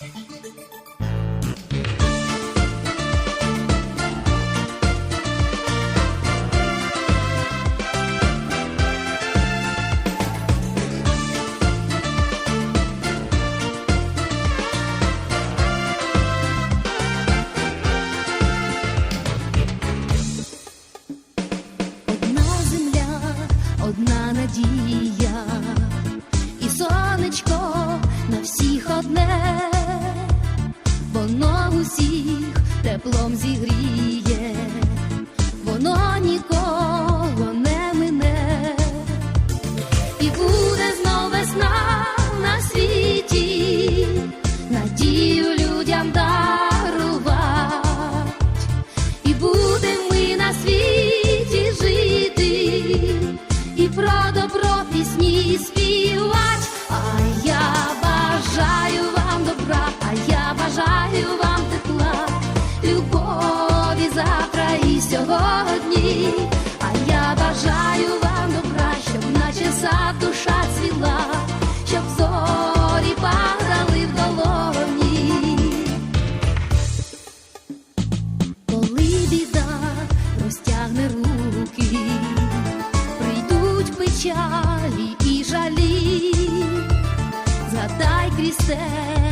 Одна надія і сонечко на всіх одне. Traum sie riecht. печали и жали. Задай крестец.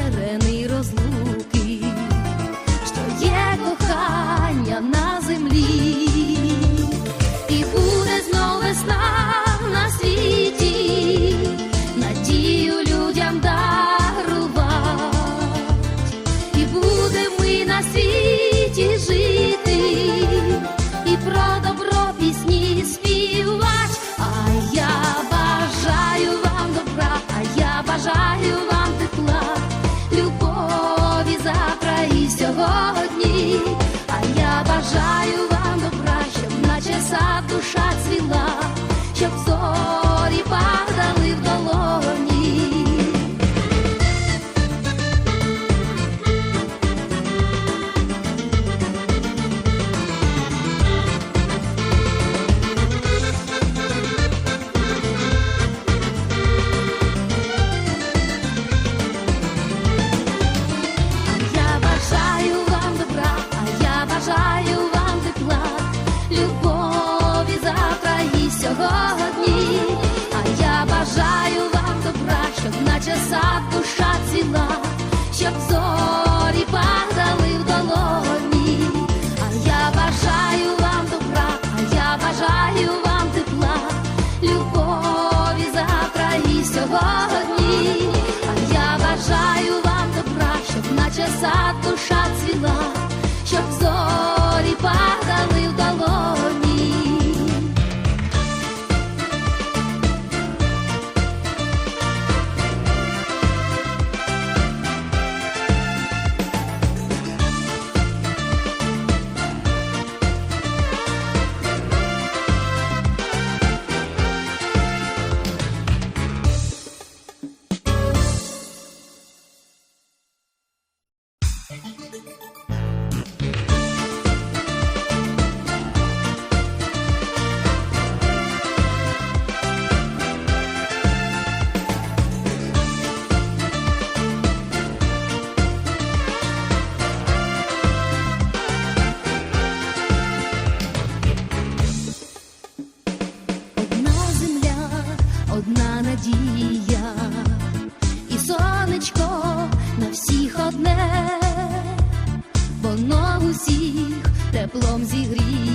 passado надія, і сонечко на всіх одне, воно усіх теплом зігріє.